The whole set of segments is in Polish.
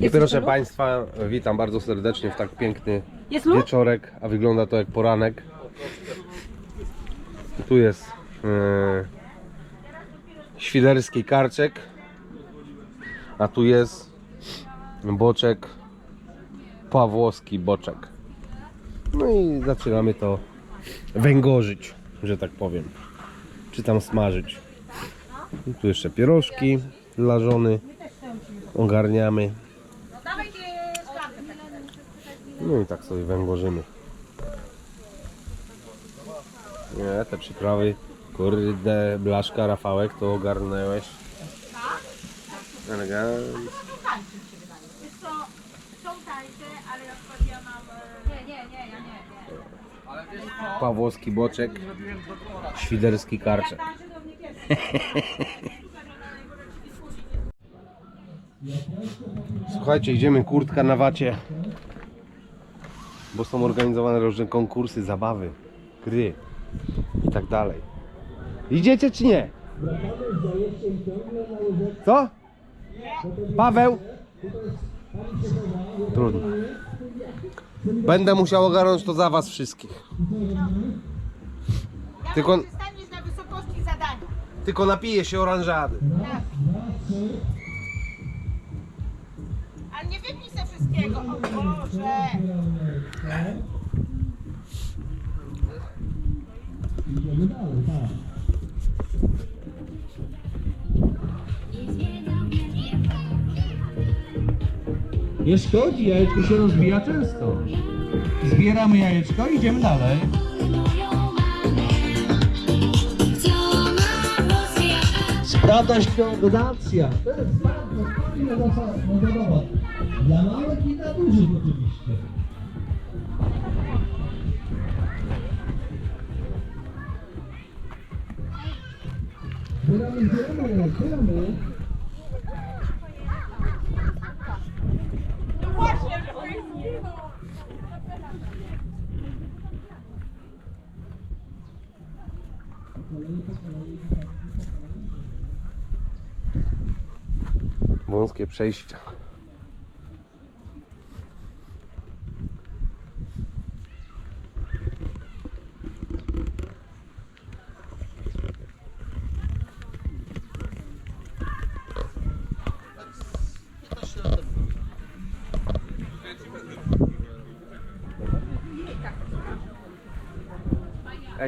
I proszę Państwa, witam bardzo serdecznie w tak piękny Jest lód? wieczorek, a wygląda to jak poranek. Tu jest e, świderski karczek, a tu jest boczek, pawłowski boczek. No i zaczynamy to węgorzyć, że tak powiem, czy tam smażyć. I tu jeszcze pierożki dla żony ogarniamy. No i tak sobie węgorzymy. Nie, te przyprawy, kurde, blaszka, Rafałek, to ogarnęłeś. Elegancko. Wiesz co, są tańsze, ale na przykład ja mam... Nie, nie, nie, ja nie, nie. Pawłowski boczek, świderski karczek. Słuchajcie, idziemy kurtka na wacie, bo są organizowane różne konkursy, zabawy, gry i tak dalej. Idziecie czy nie? Co? Paweł? Trudno. Będę musiał ogarnąć to za was wszystkich. Tylko, na wysokości zadania. tylko napiję się oranżady. Ale nie wypnij se wszystkiego. O Boże. Nie szkodzi, jajeczko się rozbija często. Zbieramy jajeczko i idziemy dalej. Sprawdzasz koordynacja. To jest bardzo zabawa. Dla małych i dla dużych oczywiście. Zbieramy, zbieramy, zbieramy. Wąskie przejścia.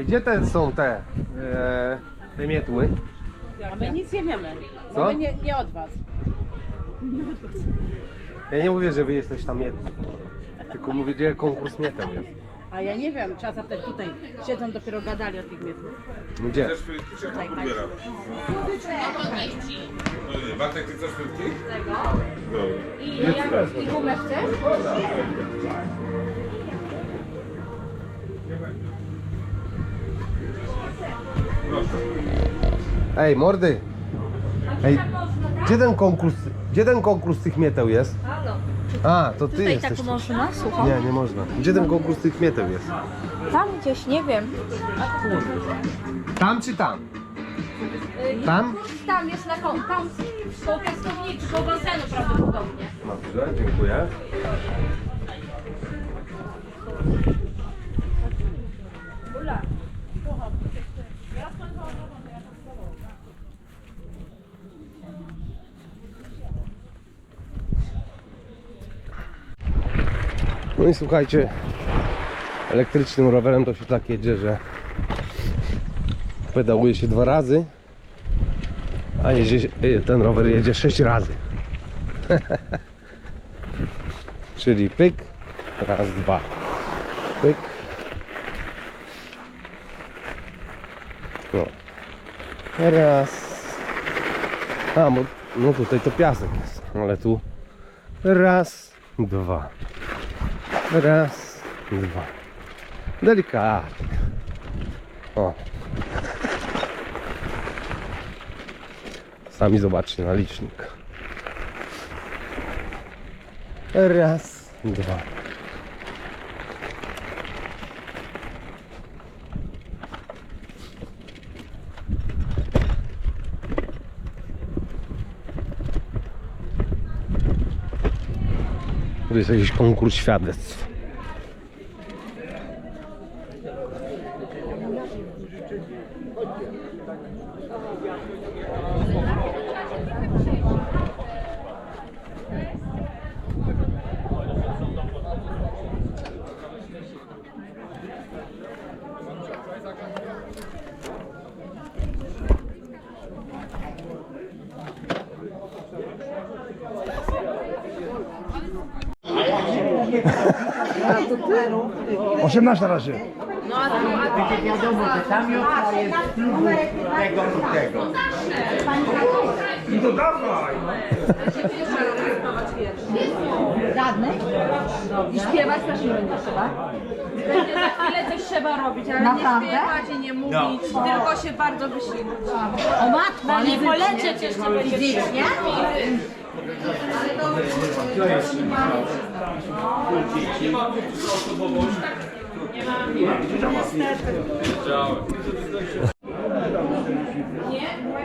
Ej, gdzie te są te, e, te mietły? A my nic nie wiemy. Co? My nie, nie od was. Ja nie mówię, że wy jesteś tam mietły. Tylko mówię, gdzie konkurs mieteł jest. A ja nie wiem, trzeba zapytać tutaj. Siedzą dopiero gadali o tych mietach. Gdzie? Tutaj, tak. Bartek, ty chcesz frytki? I, jak, i gumę chcesz? Ej, mordy! Ej, gdzie ten konkurs, gdzie ten konkurs tych mieteł jest? A, to ty Tutaj jesteś. tak można, słucham. Nie, nie można. Gdzie ten konkurs tych mieteł jest? Tam gdzieś, nie wiem. Tam czy tam? Tam? Tam jest na kon, tam koło piaskownicy, koło basenu prawdopodobnie. Dobrze, dziękuję. No i słuchajcie, elektrycznym rowerem to się tak jedzie, że pedałuje się dwa razy, a jedzie, ten rower jedzie sześć razy. Czyli pyk, raz, dwa. Pyk. No. Raz. A, bo no tutaj to piasek jest, ale tu raz, dwa. Raz, dwa. Delikatnie. O. Sami zobaczcie na licznik. Raz, dwa. Tu jest jakiś konkurs świadectw. I śpiewać też nie będzie trzeba. Będzie za chwilę coś trzeba robić, ale Naprawdę? nie śpiewać i nie mówić, tylko się bardzo wysilić. O matko, ale polecieć jeszcze będzie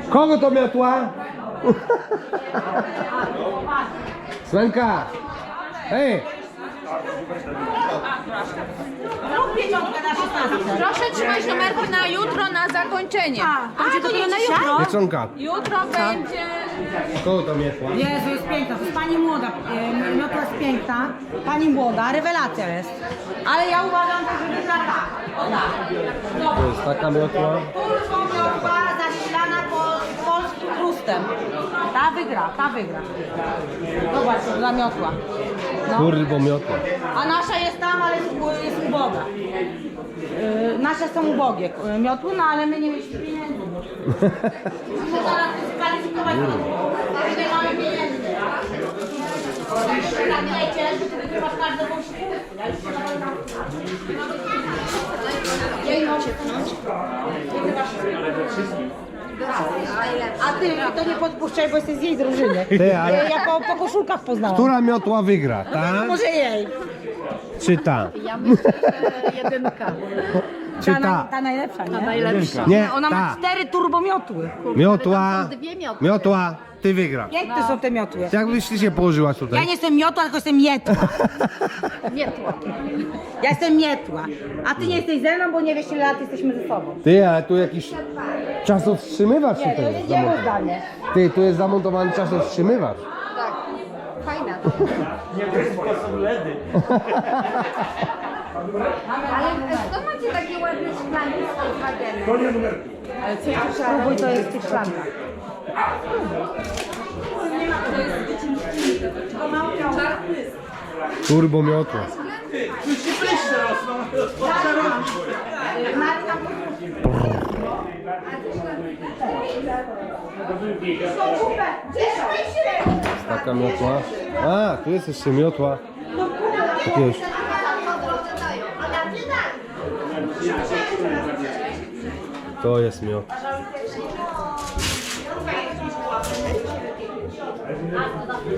Kogo to miotła? Slenka! Hej! Proszę trzymać numerki na jutro na zakończenie. A, to nie na jutro? Wieczonka, Jutro będzie... kogo to miotła? Jezu, jest piękna, to jest pani młoda, e, miotła jest piękna, pani młoda, rewelacja jest. Ale ja uważam, że wygra ta, o tak. To jest taka miotła. Turbo miotła zasilana po, chrustem. Ta wygra, ta wygra. Zobacz, to za miotła. No. Turbo miotła. A nasza jest tam, ale jest, jest uboga. Yy, nasze są ubogie yy, miotły, no ale my nie mieliśmy pieniędzy. Musimy zaraz dyskwalifikować, ale nie mamy pieniędzy. Pamiętajcie, że ty wygrywasz A ty to nie podpuszczaj, bo jesteś z jej drużyny. Ty, ale- Ja po, po koszulkach poznałam. Która miotła wygra? Ta Może jej. czy ta? Jedynka. Czy Ta, ta? ta najlepsza, nie? Najlepsza. Nie, Ona ma ta. cztery turbomiotły. Miotła. Miotła, ty wygrasz. Piękne są te miotły. Jak byś ty się położyłaś Ja tutaj? nie jestem miotła, tylko jestem mietła. Mietła. Ja jestem mietła. A ty nie jesteś ze mną, bo nie wiesz ile lat jesteśmy ze sobą. Ty, ale tu jakiś czasowstrzymywacz Nie, tutaj to jest jest jego zamontowany. zdanie. Ty, tu jest zamontowany czasowstrzymywacz. Fajna. Ale skąd macie takie ładne szklanki z Volkswagenem? Spróbuj, to jest w tych szklankach. Turbo miotła. Taka miotła. A, tu jest jeszcze miotła. Jakiegoś. To jest miot.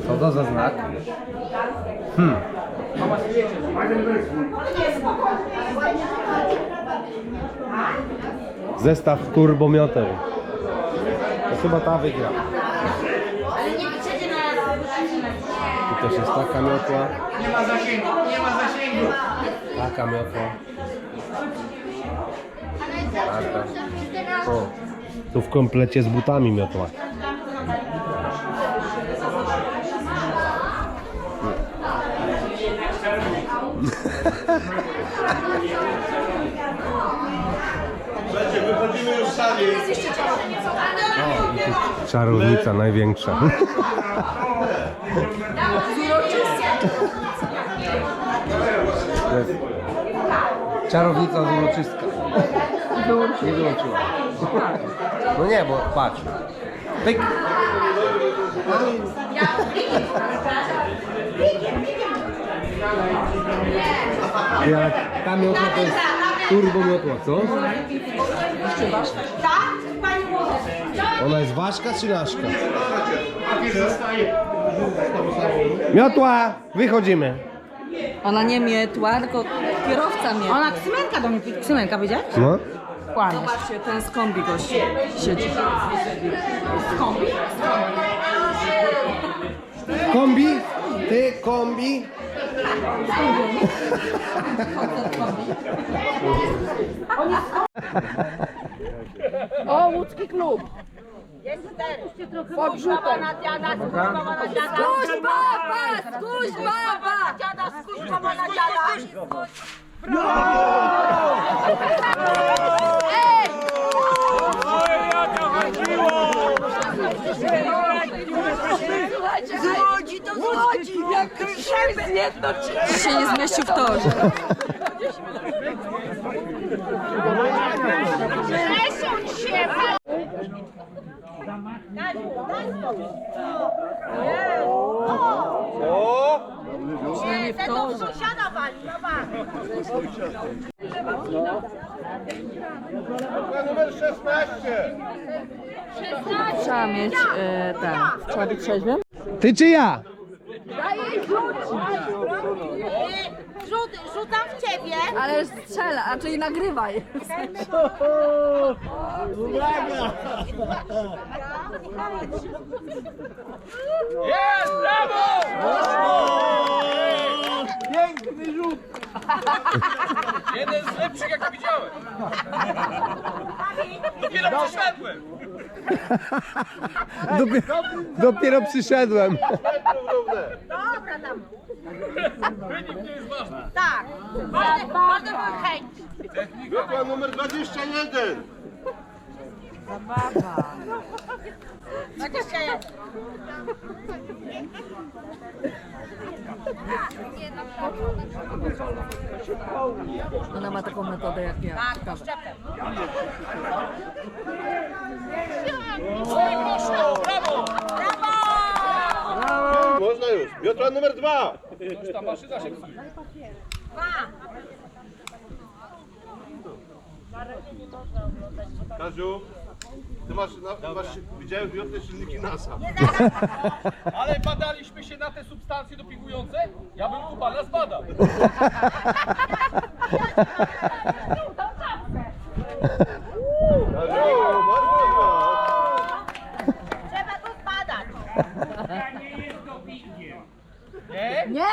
Co to za znak? Hmm. Zestaw turbomioteł. To chyba ta wygra. Tu też jest taka miotła. Nie ma zasięgu, nie ma zasięgu. Taka miotła. O, tu w komplecie z butami miotła. O, i tu czarownica największa. Czarownica z uroczystka. Nie wyłączyła. No nie, bo patrz. Pyk. Ale ta miotła to jest turbo miotła, co? Tak? Pani. Ona jest ważka czy naszka? Miotła! Wychodzimy. Ona nie mietła, tylko kierowca mietła. Ona ksymenka do mnie, ksymenka powiedziałeś? No. Kłamiesz. Zobaczcie, ten z kombi gości siedzi. Kombi? Ty, kombi. O, łódzki klub. Na dziada, spójrz baba. Spójrz baba, spójrz baba na dziada. Złodzi to złodzi! Jak zjednoczyli! się nie zmieścił w torze. Przesuń się! Nie, te do sąsiada wali, zobacz. Numer 16! Trzeba mieć e, ten. Trzeba być trzeźwym. Ty czy ja? Rzut, rzucam w ciebie. Ale strzela, a czyli nagrywaj. Jest! Brawo! Jeden z lepszych jaki widziałem. Dopiero przyszedłem. Dopiero, dopiero przyszedłem. Dobra, tam. Wynik nie jest ważny. Tak. Ważne, ważne były chęć. Dokład numer 21. 21. Ona ma taką metodę jak ja. Tak! Brawo! Brawo! Można już. Piotra numer 2. Już ta maszyna się psuje. Kaziu, ty masz, na, masz widziałem wyjątne silniki NASA. Ale badaliśmy się na te substancje dopingujące? Ja bym tu pana zbadał. Kaziu, bardzo ładna. Trzeba to zbadać. Nie?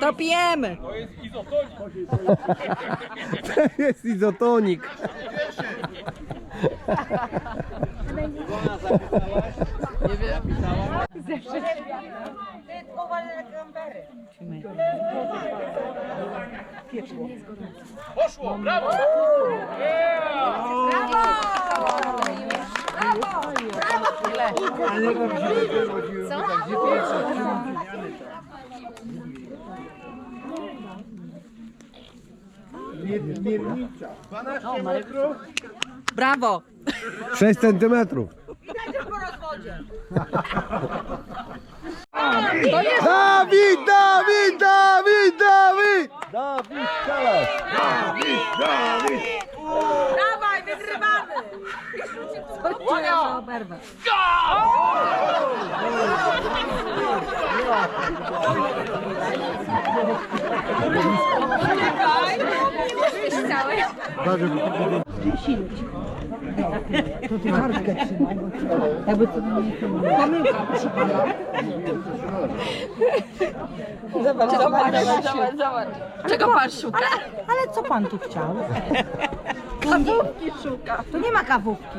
To pijemy. To jest izotonik. To jest izotonik. Nie wiem. Ty tylko uważaj na krampery. Poszło, brawo! Brawo. 6 centymetrów. Widać tylko rozwodzie. Dawid, Dawid, Dawid, Dawid! Dawaj, wygrywamy. Czuję, że oberwę. Zobacz, zobacz, zobacz, zobacz. Czego pan szuka? Ale co pan tu chciał? Kawówki szuka. Tu nie ma kawówki.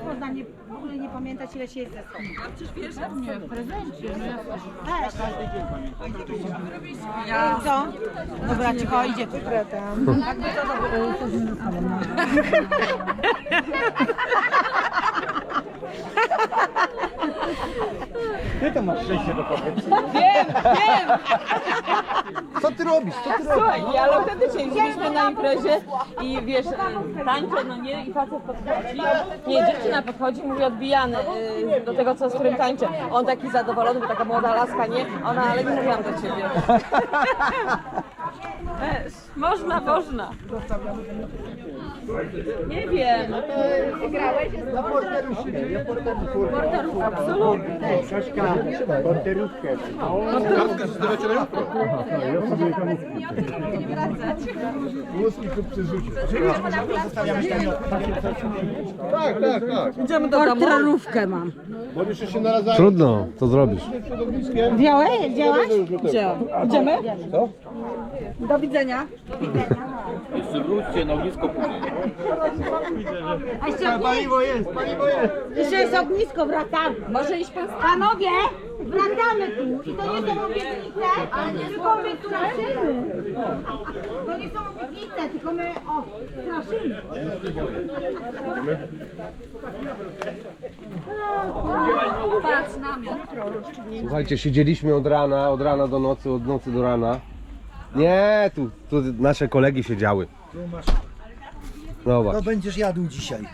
Jak można nie, w ogóle nie pamiętać ile się jest ze sobą? A przecież wiesz, nie, w prezencie. Też. Co? Dobra, cicho, idzie tu. Jakby to dobrze, to z sobą. Co ty robisz? Co ty robisz? Słuchaj, ale autentycznie byliśmy na imprezie i wiesz, e, tańczę, no nie, i facet podchodzi, nie, dziewczyna podchodzi, mówi odbijany y, do tego, co z którym tańczę. On taki zadowolony, bo taka młoda laska, nie? Ona, ale nie mówiłam do ciebie. Wiesz, można, można. Nie wiem. Kartkę zostawiacie na jutro. Tak, tak, tak. Idziemy do domu. Porterówkę mam. Bo jeszcze się naradzają Trudno, to zrobisz. środowiskiem. Wziąłeś? Wzięłaś? Idziemy? Do widzenia. Jeszcze wróćcie na ognisko później. Paliwo jest, paliwo jest. Jeszcze jest ognisko, wracamy. Może iść pan Panowie, wracamy tu. I to nie są obietnice, tylko my straszymy. To nie są obietnice, tylko my o, straszymy. Patrz. Słuchajcie, siedzieliśmy od rana, od rana do nocy, od nocy do rana. Nie, tu, tu nasze kolegi siedziały. Zobacz. To będziesz jadł dzisiaj.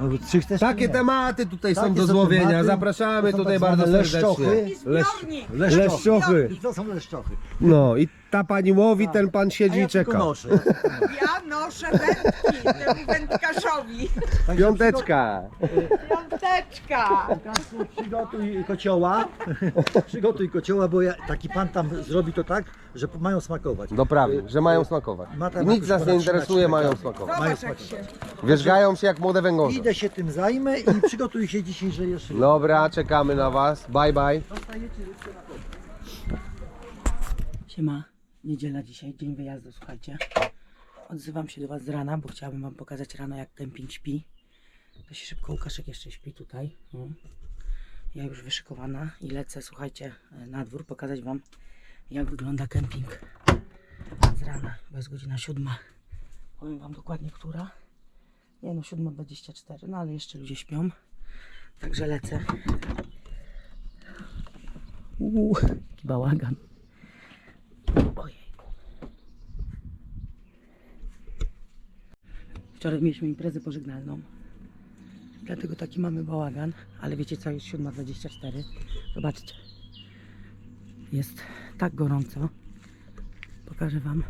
No, czy chcesz, czy Takie nie? tematy tutaj są Takie do są złowienia. tematy. Zapraszamy To są tutaj tak bardzo zwane serdecznie. leszczochy. Leszcz, leszczochy. I to są leszczochy. No i ta pani łowi, ten pan siedzi i czeka. noszę. Ja noszę wędki temu wędkarzowi. Także Piąteczka. Piąteczka. Przygotuj kocioła. Przygotuj kocioła, bo ja, taki pan tam zrobi to tak, że mają smakować. Doprawdy, że mają smakować. I nic nas nie interesuje, 13 mają smakować. Mają smakować. się... Wierzgają się jak młode węgorze. Idę się tym zajmę i przygotuj się dzisiaj, że jeszcze. Dobra, czekamy na was. Bye bye. Siema, niedziela dzisiaj, dzień wyjazdu, słuchajcie. Odzywam się do Was z rana, bo chciałabym Wam pokazać rano, jak kemping śpi. To się szybko Łukaszek jeszcze śpi tutaj. No. Ja już wyszykowana i lecę, słuchajcie, na dwór pokazać Wam, jak wygląda kemping z rana, bo jest godzina siódma. Powiem Wam dokładnie, która. Nie no, 7.24, no ale jeszcze ludzie śpią. Także lecę. Uuu, jaki bałagan. Ojej. Wczoraj mieliśmy imprezę pożegnalną. Dlatego taki mamy bałagan. Ale wiecie co, jest 7.24. Zobaczcie. Jest tak gorąco. Pokażę Wam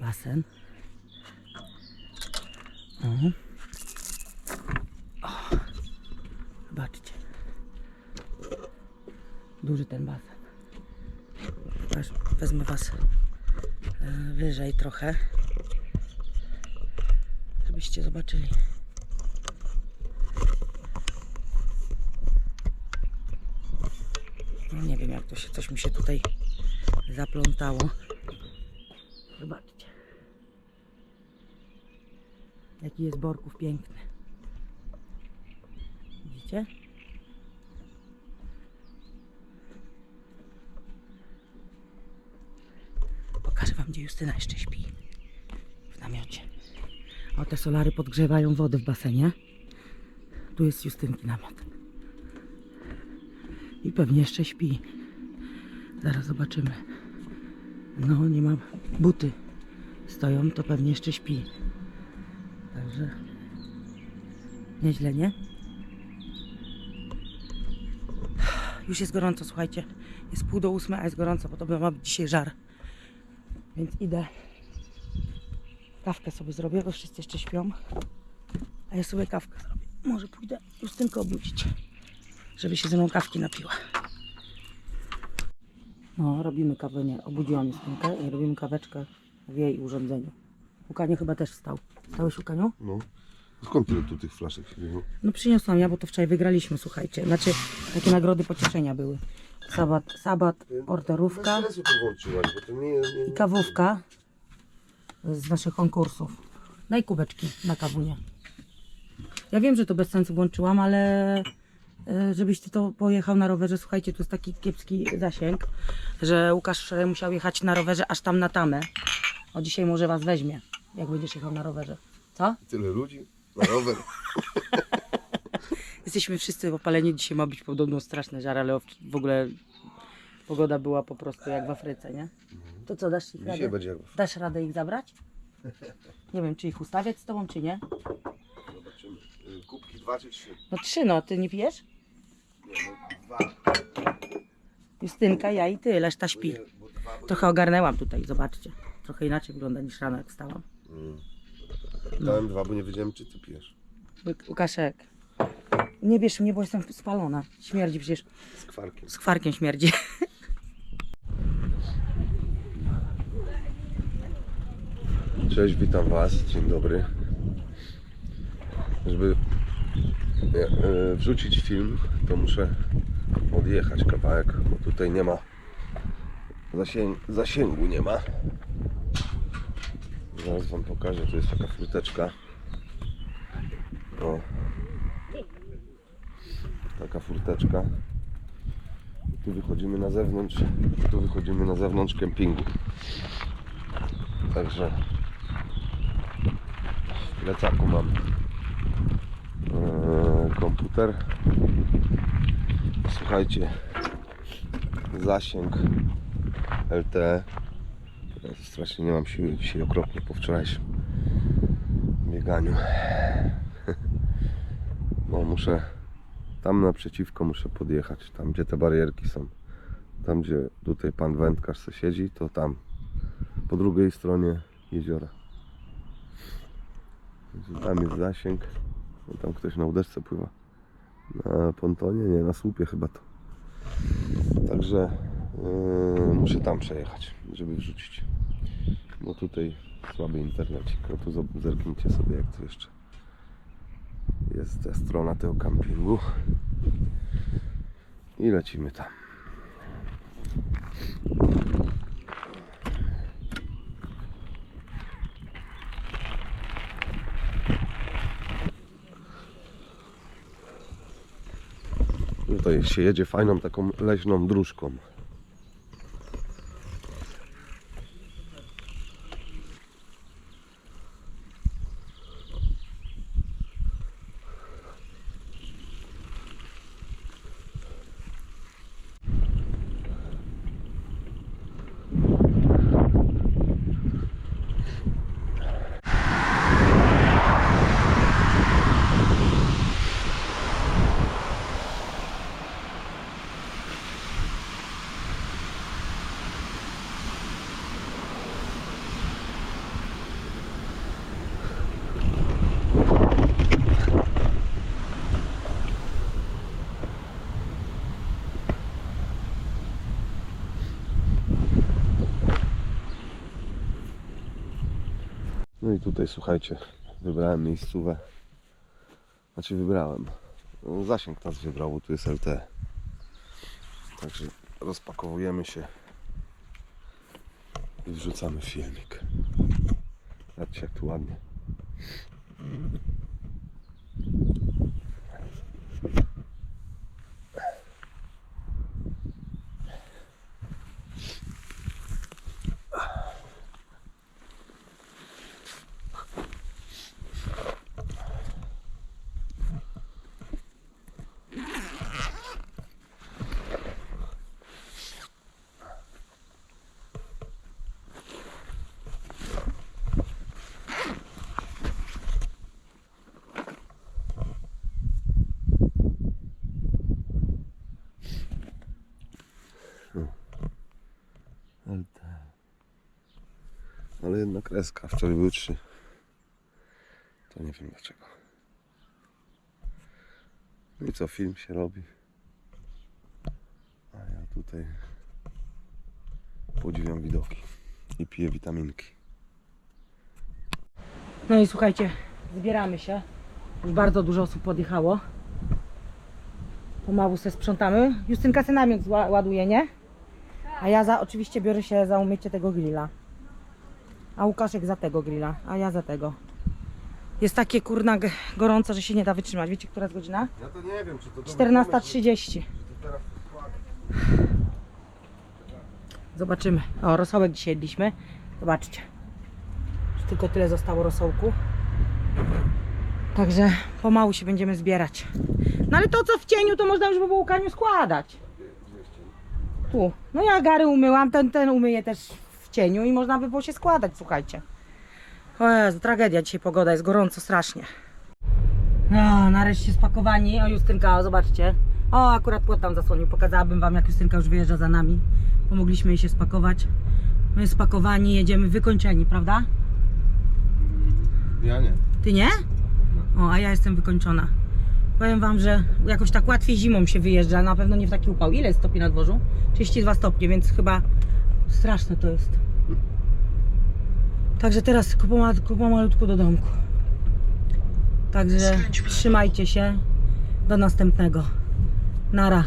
basen. O. O. Zobaczcie. Duży ten basen. Wezmę Was e, wyżej trochę, żebyście zobaczyli. No nie wiem jak to się, coś mi się tutaj zaplątało. Zobaczcie. Jaki jest Borków piękny. Widzicie? Pokażę wam, gdzie Justyna jeszcze śpi. W namiocie. O, te solary podgrzewają wodę w basenie. Tu jest Justynki namiot. I pewnie jeszcze śpi. Zaraz zobaczymy. No, nie mam. Buty stoją, to pewnie jeszcze śpi. Także nieźle, nie? Już jest gorąco, słuchajcie. Jest pół do ósmej, a jest gorąco, bo to ma być dzisiaj żar. Więc idę. Kawkę sobie zrobię, bo wszyscy jeszcze śpią. A ja sobie kawkę zrobię. Może pójdę Justynkę obudzić, żeby się ze mną kawki napiła. No, robimy kawę, nie. Obudziłam Justynkę i robimy kaweczkę w jej urządzeniu. Łukanie chyba też wstał. Stałeś Łukaniu? No. Skąd tyle tu tych flaszek wzięło? No przyniosłam ja, bo to wczoraj wygraliśmy, słuchajcie. Znaczy, takie nagrody pocieszenia były. Sabat, sabat, orderówka i kawówka z naszych konkursów. Daj kubeczki na kawunie. Ja wiem, że to bez sensu włączyłam, ale żebyś ty to pojechał na rowerze. Słuchajcie, tu jest taki kiepski zasięg, że Łukasz e, musiał jechać na rowerze aż tam na tamę. O, dzisiaj może was weźmie, jak będziesz jechał na rowerze. Co? Tyle ludzi na rower. Jesteśmy wszyscy opaleni. Dzisiaj ma być podobno straszne żar, ale w ogóle pogoda była po prostu jak w Afryce, nie? To co, dasz ich Dzisiaj radę? będzie jak w- Dasz radę ich zabrać? Nie wiem, czy ich ustawiać z tobą, czy nie? Zobaczymy. Y, Kubki dwa czy trzy? No trzy, no. Ty nie pijesz? Justynka, ja i ty, reszta śpi. Trochę ogarnęłam tutaj, zobaczcie. trochę inaczej wygląda niż rano jak wstałam. Dałem dwa, bo nie wiedziałem, czy ty pijesz. Łukaszek, nie bierz mnie, bo jestem spalona. Śmierdzi przecież, Z kwarkiem. z kwarkiem śmierdzi. Cześć, witam Was. Dzień dobry. Żeby wrzucić film, to muszę odjechać kawałek, bo tutaj nie ma zasięg, zasięgu nie ma. Zaraz Wam pokażę, tu jest taka furteczka. O. Taka furteczka. Tu wychodzimy na zewnątrz, tu wychodzimy na zewnątrz kempingu. Także w plecaku mam komputer. Słuchajcie, zasięg LTE. Ja strasznie nie mam siły dzisiaj okropnie po wczorajszym bieganiu. No muszę tam naprzeciwko muszę podjechać, tam gdzie te barierki są. Tam gdzie tutaj pan wędkarz se siedzi, to tam po drugiej stronie jeziora. Tam jest zasięg. No, tam ktoś na łódeczce pływa. Na pontonie? Nie, na słupie chyba to. Także yy, muszę tam przejechać, żeby wrzucić. Bo tutaj słaby internecik. No tu zerknijcie sobie jak to jeszcze jest ta strona tego kampingu. I lecimy tam. Tutaj się jedzie fajną taką leśną dróżką. No i tutaj słuchajcie, wybrałem miejscówę. Znaczy wybrałem. No, Zasięg nas wybrał, bo tu jest LT. Także rozpakowujemy się i wrzucamy filmik. Zobaczcie jak tu ładnie. LT. Ale jedna kreska, wczoraj były trzy. To nie wiem dlaczego. No i co, film się robi. A ja tutaj podziwiam widoki i piję witaminki. No i słuchajcie, zbieramy się. Już bardzo dużo osób podjechało. Pomału se sprzątamy. Justynka se namiot ładuje, nie? A ja za, oczywiście biorę się za umycie tego grilla. A Łukaszek za tego grilla, a ja za tego. Jest takie kurna gorąco, że się nie da wytrzymać. Wiecie, która jest godzina? Ja to nie wiem, czy to 14.30. Zobaczymy. O, rosołek dzisiaj jedliśmy. Zobaczcie. Już tylko tyle zostało rosołku. Także pomału się będziemy zbierać. No ale to co w cieniu, to można już było łukaniu składać. Tu. No ja gary umyłam, ten, ten umyję też cieniu i można by było się składać, słuchajcie. O Jezu, tragedia dzisiaj pogoda, jest gorąco strasznie. No, nareszcie spakowani. O, Justynka, o, zobaczcie. O, akurat płot tam zasłonił. Pokazałabym Wam, jak Justynka już wyjeżdża za nami. Pomogliśmy jej się spakować. My spakowani, jedziemy wykończeni, prawda? Ja nie. Ty nie? O, a ja jestem wykończona. Powiem Wam, że jakoś tak łatwiej zimą się wyjeżdża, na pewno nie w taki upał. Ile jest stopni na dworzu? 32 stopnie, więc chyba Straszne to jest. Także teraz pomalutku do domku. Także trzymajcie się. Do następnego. Nara.